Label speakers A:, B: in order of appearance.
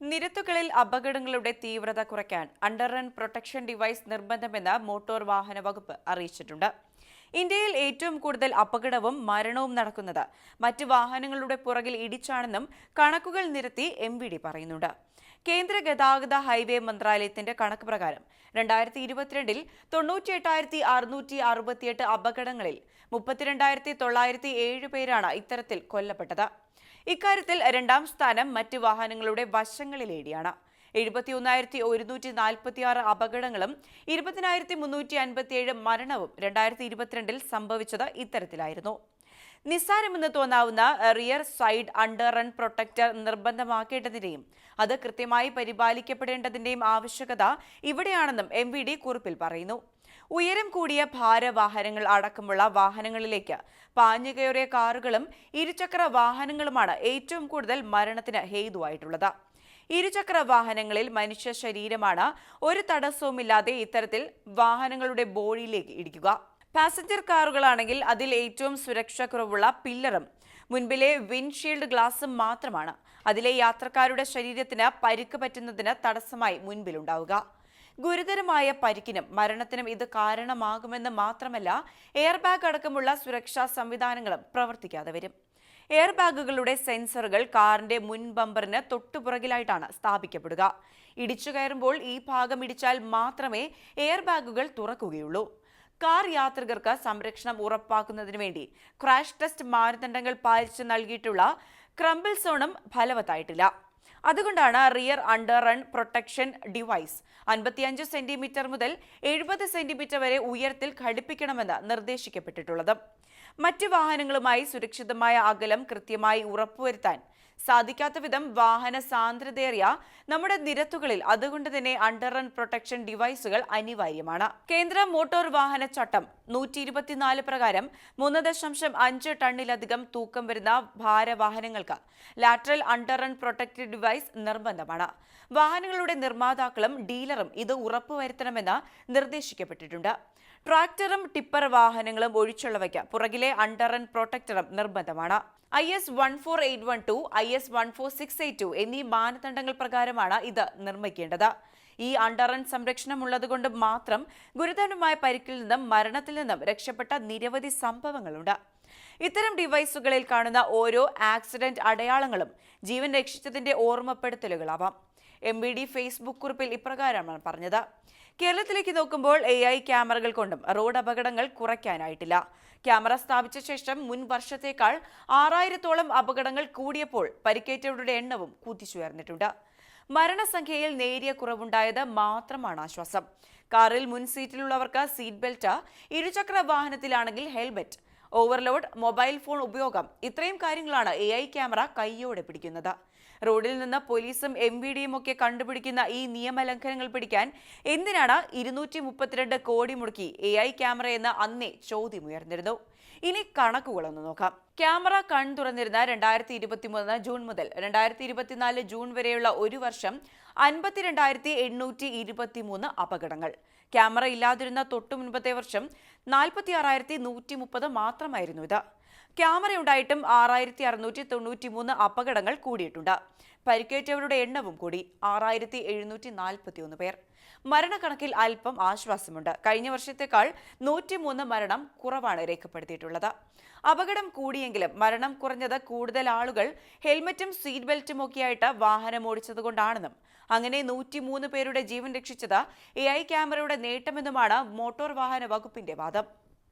A: നിരത്തുകളിൽ അപകടങ്ങളുടെ തീവ്രത കുറയ്ക്കാൻ അണ്ടർ റൺ പ്രൊട്ടക്ഷൻ ഡിവൈസ് നിർബന്ധമെന്ന് മോട്ടോർ വാഹന വകുപ്പ് അറിയിച്ചിട്ടുണ്ട്. ഇന്ത്യയിൽ ഏറ്റവും കൂടുതൽ അപകടവും മരണവും നടക്കുന്നത് മറ്റ് വാഹനങ്ങളുടെ പുറകിൽ ഇടിച്ചാണെന്നും കണക്കുകൾ നിരത്തി എം പറയുന്നുണ്ട്. കേന്ദ്ര ഗതാഗത ഹൈവേ മന്ത്രാലയത്തിന്റെ കണക്ക് പ്രകാരം രണ്ടായിരത്തി ഇരുപത്തിരണ്ടിൽ തൊണ്ണൂറ്റി എട്ടായിരത്തി അറുന്നൂറ്റി അറുപത്തിയെട്ട് അപകടങ്ങളിൽ മുപ്പത്തിരണ്ടായിരത്തി തൊള്ളായിരത്തി ഏഴ് പേരാണ് ഇത്തരത്തിൽ കൊല്ലപ്പെട്ടത്. ഇക്കാര്യത്തിൽ രണ്ടാം സ്ഥാനം മറ്റ് വാഹനങ്ങളുടെ വശങ്ങളിലേടിയാണ്. എഴുപത്തിയൊന്നായിരത്തി ഒരുന്നൂറ്റി നാൽപ്പത്തിയാറ് അപകടങ്ങളും ഇരുപതിനായിരത്തി മുന്നൂറ്റി അൻപത്തിയേഴ് മരണവും രണ്ടായിരത്തി ഇരുപത്തിരണ്ടിൽ സംഭവിച്ചത് ഇത്തരത്തിലായിരുന്നു. നിസ്സാരമെന്ന് തോന്നാവുന്ന rear side under run protector നിർബന്ധമാക്കേണ്ടതിന്റെയും അത് കൃത്യമായി പരിപാലിക്കപ്പെടേണ്ടതിന്റെയും ആവശ്യകത ഇവിടെയാണെന്നും എം വി ഡി കുറിപ്പിൽ പറയുന്നു. ഉയരം കൂടിയ ഭാരവാഹനങ്ങൾ അടക്കമുള്ള വാഹനങ്ങളിലേക്ക് പാഞ്ഞുകയറിയ കാറുകളും ഇരുചക്ര വാഹനങ്ങളുമാണ് ഏറ്റവും കൂടുതൽ മരണത്തിന് ഹേതുവായിട്ടുള്ളത്. ഇരുചക്ര വാഹനങ്ങളിൽ മനുഷ്യ ശരീരമാണ് ഒരു തടസ്സവുമില്ലാതെ ഇത്തരത്തിൽ വാഹനങ്ങളുടെ ബോഡിയിലേക്ക് ഇടിക്കുക. പാസഞ്ചർ കാറുകളാണെങ്കിൽ അതിൽ ഏറ്റവും സുരക്ഷ കുറവുള്ള പില്ലറും മുൻപിലെ വിൻഷീൽഡ് ഗ്ലാസും മാത്രമാണ്. അതിലെ യാത്രക്കാരുടെ ശരീരത്തിന് പരിക്ക് പറ്റുന്നതിന് തടസ്സമായി മുൻപിലുണ്ടാവുക. ഗുരുതരമായ പരിക്കിനും മരണത്തിനും ഇത് കാരണമാകുമെന്ന് മാത്രമല്ല എയർ ബാഗ് അടക്കമുള്ള സുരക്ഷാ സംവിധാനങ്ങളും പ്രവർത്തിക്കാതെ വരും. എയർ ബാഗുകളുടെ സെൻസറുകൾ കാറിന്റെ മുൻ ബമ്പറിന് തൊട്ടുപുറകിലായിട്ടാണ് സ്ഥാപിക്കപ്പെടുക. ഇടിച്ചു കയറുമ്പോൾ ഈ ഭാഗം ഇടിച്ചാൽ മാത്രമേ എയർ ബാഗുകൾ തുറക്കുകയുള്ളൂ. കാർ യാത്രികർക്ക് സംരക്ഷണം ഉറപ്പാക്കുന്നതിന് വേണ്ടി ക്രാഷ് ടെസ്റ്റ് മാനദണ്ഡങ്ങൾ പാലിച്ച് നൽകിയിട്ടുള്ള ക്രംബിൾ സോണും ഫലവത്തായിട്ടില്ല. അതുകൊണ്ടാണ് rear under run protection device. അൻപത്തിയഞ്ച് സെന്റിമീറ്റർ മുതൽ എഴുപത് സെന്റിമീറ്റർ വരെ ഉയരത്തിൽ ഘടിപ്പിക്കണമെന്ന് നിർദ്ദേശിക്കപ്പെട്ടിട്ടുള്ളത്. മറ്റ് വാഹനങ്ങളുമായി സുരക്ഷിതമായ അകലം കൃത്യമായി ഉറപ്പുവരുത്താൻ സാധിക്കാത്ത വിധം വാഹന സാന്ദ്രതയേറിയ നമ്മുടെ നിരത്തുകളിൽ അതുകൊണ്ട് തന്നെ അണ്ടർ റൺ പ്രൊട്ടക്ഷൻ ഡിവൈസുകൾ അനിവാര്യമാണ്. കേന്ദ്ര മോട്ടോർ വാഹന ചട്ടം നൂറ്റി ഇരുപത്തിനാല് പ്രകാരം മൂന്ന് ദശാംശം അഞ്ച് ടണ്ണിലധികം തൂക്കം വരുന്ന ഭാരവാഹനങ്ങൾക്ക് lateral under run protective device നിർബന്ധമാണ്. വാഹനങ്ങളുടെ നിർമ്മാതാക്കളും ഡീലറും ഇത് ഉറപ്പുവരുത്തണമെന്ന് നിർദ്ദേശിക്കപ്പെട്ടിട്ടുണ്ട്. ട്രാക്ടറും ടിപ്പർ വാഹനങ്ങളും ഒഴിച്ചുള്ളവയ്ക്ക് പുറകിലെ അണ്ടർ റൺ പ്രൊട്ടക്ടറും നിർബന്ധമാണ്. I S one four eight one two I S one four six eight two എന്നീ മാനദണ്ഡങ്ങൾ പ്രകാരമാണ് ഇത് നിർമ്മിക്കേണ്ടത്. ഈ അണ്ടറൺ സംരക്ഷണമുള്ളതുകൊണ്ട് മാത്രം ഗുരുതരമായ പരിക്കിൽ നിന്നും മരണത്തിൽ നിന്നും രക്ഷപ്പെട്ട നിരവധി സംഭവങ്ങളുണ്ട്. ഇത്തരം ഡിവൈസുകളിൽ കാണുന്ന ഓരോ ആക്സിഡന്റ് അടയാളങ്ങളും ജീവൻ രക്ഷിച്ചതിന്റെ ഓർമ്മപ്പെടുത്തലുകളാവാം. എം വി ഡി ഫേസ്ബുക്ക് കുറിപ്പിൽ ഇപ്രകാരമാണ് പറഞ്ഞത്. കേരളത്തിലേക്ക് നോക്കുമ്പോൾ എ ഐ ക്യാമറകൾ കൊണ്ടും റോഡ് അപകടങ്ങൾ കുറയ്ക്കാനായിട്ടില്ല. ക്യാമറ സ്ഥാപിച്ച ശേഷം മുൻ വർഷത്തേക്കാൾ ആറായിരത്തോളം അപകടങ്ങൾ കൂടിയപ്പോൾ പരിക്കേറ്റവരുടെ എണ്ണവും കുതിച്ചുയർന്നിട്ടുണ്ട് മരണസംഖ്യയിൽ നേരിയ കുറവുണ്ടായത് മാത്രമാണ് ആശ്വാസം. കാറിൽ മുൻ സീറ്റിലുള്ളവർക്ക് സീറ്റ് ബെൽറ്റ് ഇരുചക്ര വാഹനത്തിലാണെങ്കിൽ ഹെൽമെറ്റ് ഓവർലോഡ് മൊബൈൽ ഫോൺ ഉപയോഗം ഇത്രയും കാര്യങ്ങളാണ് എ ക്യാമറ കൈയോടെ പിടിക്കുന്നത്. റോഡിൽ നിന്ന് പോലീസും എം വി ഡിയും ഒക്കെ കണ്ടുപിടിക്കുന്ന ഈ നിയമലംഘനങ്ങൾ പിടിക്കാൻ എന്തിനാണ് ഇരുന്നൂറ്റി മുപ്പത്തിരണ്ട് കോടി മുടക്കി എ ഐ ക്യാമറ എന്ന് അന്നേ ചോദ്യമുയർന്നിരുന്നു ഇനി കണക്കുകളൊന്ന് നോക്കാം. ക്യാമറ കൺ തുറന്നിരുന്ന രണ്ടായിരത്തി ഇരുപത്തിമൂന്ന് ജൂൺ മുതൽ രണ്ടായിരത്തി ഇരുപത്തിനാല് ജൂൺ വരെയുള്ള ഒരു വർഷം അൻപത്തിരണ്ടായിരത്തി എണ്ണൂറ്റി ഇരുപത്തിമൂന്ന് അപകടങ്ങൾ. ക്യാമറ ഇല്ലാതിരുന്ന തൊട്ടു മുൻപത്തെ വർഷം നാൽപ്പത്തി ആറായിരത്തി നൂറ്റി മുപ്പത് മാത്രമായിരുന്നു ഇത്. ക്യാമറ ഉണ്ടായിട്ടും ആറായിരത്തി അറുന്നൂറ്റി തൊണ്ണൂറ്റി മൂന്ന് അപകടങ്ങൾ കൂടിയിട്ടുണ്ട്. പരിക്കേറ്റവരുടെ എണ്ണവും കൂടി ആറായിരത്തി എഴുന്നൂറ്റി നാൽപ്പത്തി ഒന്ന് പേർ. മരണക്കണക്കിൽ അല്പം ആശ്വാസമുണ്ട്. കഴിഞ്ഞ വർഷത്തേക്കാൾ നൂറ്റിമൂന്ന് മരണം കുറവാണ് രേഖപ്പെടുത്തിയിട്ടുള്ളത്. അപകടം കൂടിയെങ്കിലും മരണം കുറഞ്ഞത് കൂടുതൽ ആളുകൾ ഹെൽമറ്റും സീറ്റ് ബെൽറ്റും ഒക്കെയായിട്ട് വാഹനം ഓടിച്ചതുകൊണ്ടാണെന്നും അങ്ങനെ നൂറ്റിമൂന്ന് പേരുടെ ജീവൻ രക്ഷിച്ചത് എ ഐ ക്യാമറയുടെ നേട്ടമെന്നുമാണ് മോട്ടോർ വാഹന വകുപ്പിന്റെ വാദം.